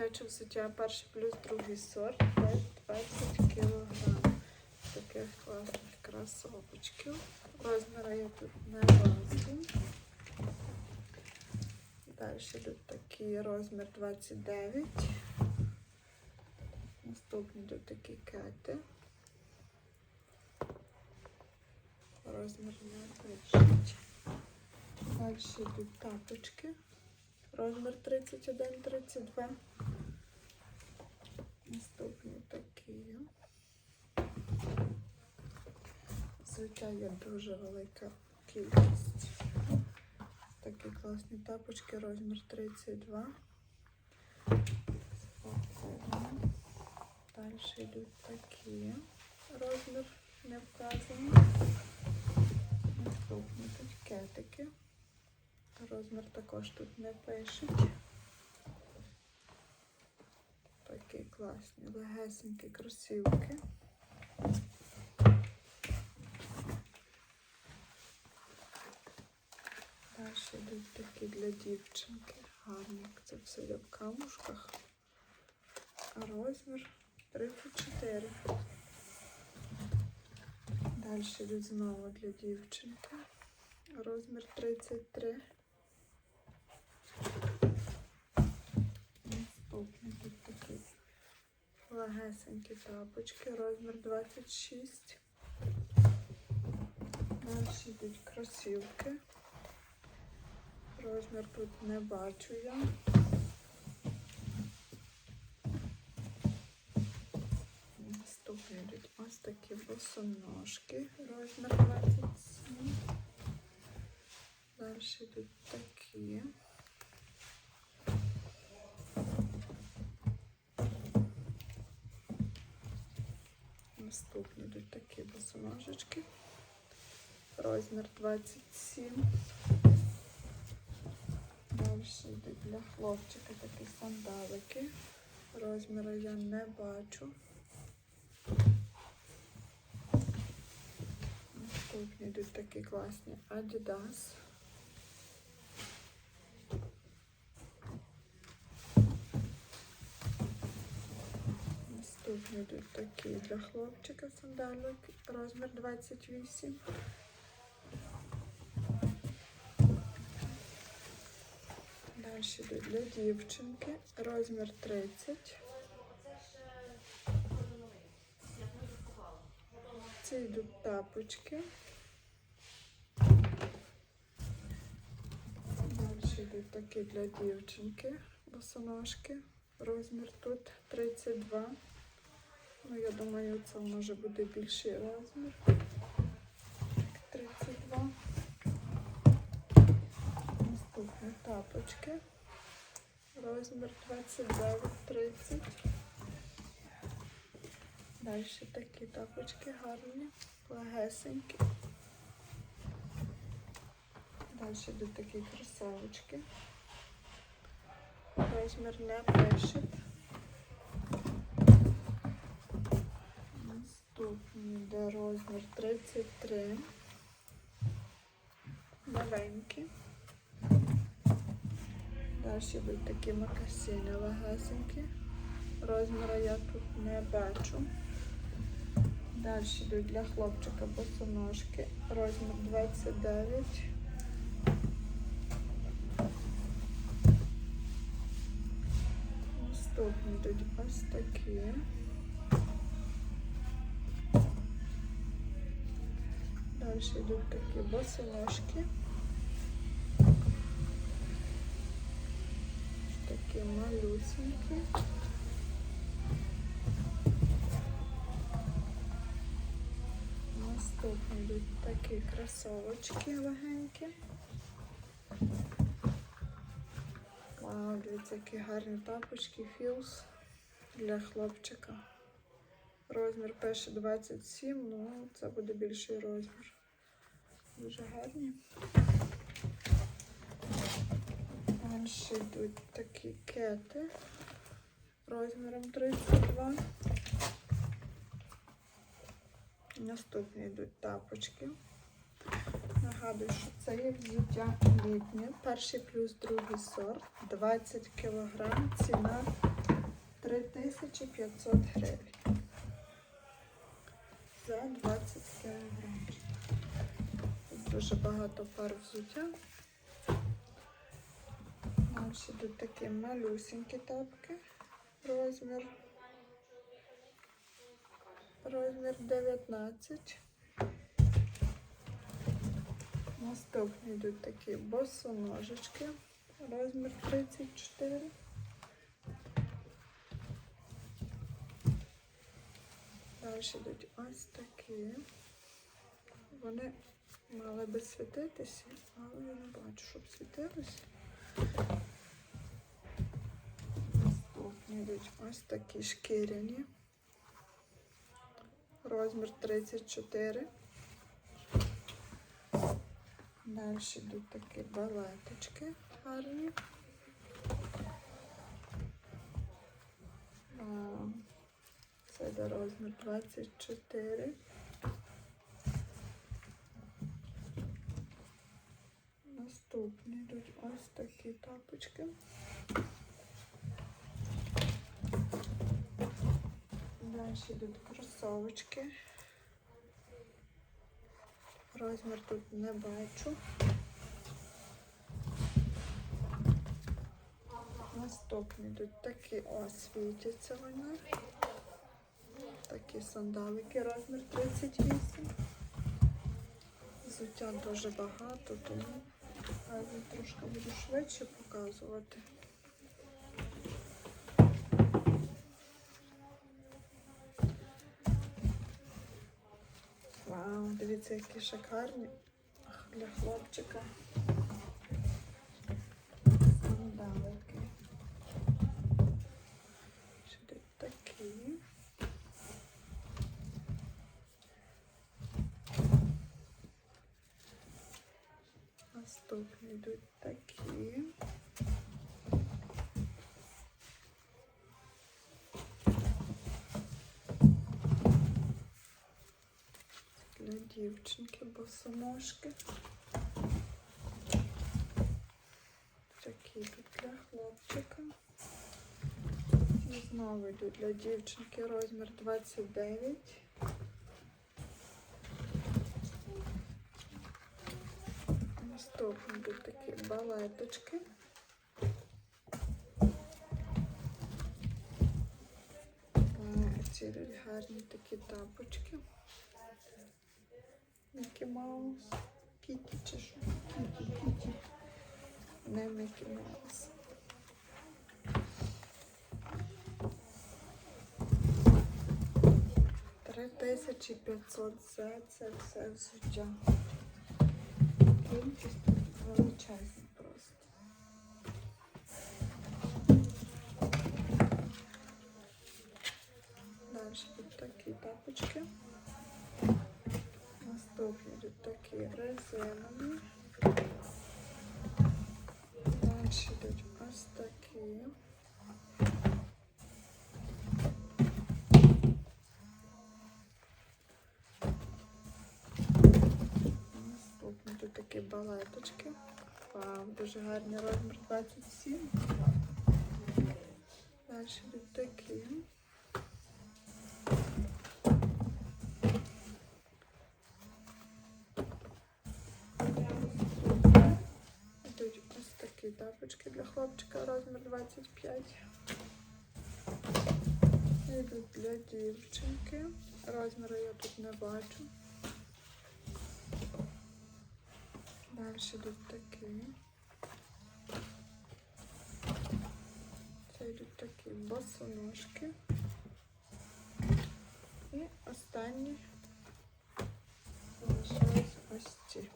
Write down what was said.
дитяче взуття перший плюс другий сорт 20 кг. Таких класних кросовочків. Розміри я тут не бачу. Далі йдуть такі розмір 29. Наступні йдуть такі кети. Розмір не пишуть. Далі йдуть тапочки. Розмір 31-32. Наступні такі. Є дуже велика кількість. Такі класні тапочки, розмір 32. Спокійно. Далі йдуть такі. Розмір не вказаний. Наступні тут кетики. Розмір також тут не пишуть. Такі класні, легесенькі кросівки. Далі йдуть такі для дівчинки. Гарні. Це все йде в камушках. А розмір 34. Далі йдуть знову для дівчинки. Розмір 33. Легесенькі тапочки, розмір 26. Далі йдуть кросівки. Розмір тут не бачу я. Наступні йдуть ось такі босоножки, розмір 27. Далі йдуть такі. Наступні йдуть такі босоножечки. Розмір 27. Далі йдуть для хлопчика такі сандалики. Розміру я не бачу. Наступні йдуть такі класні Adidas. Наступні йдуть такі для хлопчика сандалик, розмір 28. Далі йдуть для дівчинки, розмір 30. Це йдуть тапочки. Далі йдуть такі для дівчинки, босоножки. Розмір тут 32. Ну, я думаю, це може буде більший розмір. Так, 32. Наступні тапочки. Розмір 29-30. Далі такі тапочки гарні, легесенькі. Далі йдуть такі кросовочки. Розмір не пишет. Йде розмір 33. Новенькі. Далі йдуть такі макасини легесенькі. Розміру я тут не бачу. Далі йдуть для хлопчика босоножки. Розмір 29. Наступні йдуть ось такі. Далі йдуть такі босоножки. Такі малюсенькі. Наступні йдуть такі кросовочки легенькі. Вау, дивіться, які гарні тапочки, філс для хлопчика. Розмір пише 27, ну це буде більший розмір. Дуже гарні. Далі йдуть такі кети розміром 32. Наступні йдуть тапочки. Нагадую, що це є взуття літнє. Перший плюс другий сорт. 20 кг. Ціна 3500 гривень. За 20 кг. Дуже багато пар взуття. Далі йдуть такі малюсенькі тапки. Розмір. Розмір 19. Наступні йдуть такі босоножечки. Розмір 34. Далі йдуть ось такі. Вони мали би світитися, але я не бачу, щоб світилися. Наступні йдуть ось такі шкіряні. Розмір 34. Далі йдуть такі балеточки гарні. Це розмір 24. Наступні йдуть ось такі тапочки. Далі йдуть кросовочки. Розмір тут не бачу. Наступні йдуть такі ось світяться вони. Такі сандалики, розмір 38. Взуття дуже багато, тому я трошки буду швидше показувати. Вау, дивіться, які шикарні для хлопчика. Сандалики. Ще йдуть такі. Наступні йдуть такі. Для дівчинки босоножки. Такі тут для хлопчика. І знову йдуть для дівчинки розмір 29. Наступні йдуть такі балеточки. Ці гарні такі тапочки. Мікі Маус. Кіті чи що? Кіті, Кіті. Не Мікі Маус. Три тисячі п'ятсот за це все взуття. Кількість величезна просто. Далі тут такі тапочки. Наступні тут такі резинові. Далі йдуть ось такі. Балеточки. Вау, дуже гарний розмір 27. Далі йдуть такі. Йдуть ось такі тапочки для хлопчика, розмір 25. Йдуть для дівчинки. Розміру я тут не бачу. Далі йдуть такі. Це йдуть такі босоножки. І останні залишились ось ці.